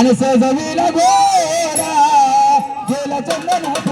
आणि सजवी गोरा गेला चंदन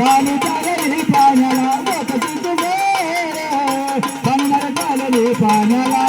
వాణి కాలని పానల ఒక చుట్టూ తన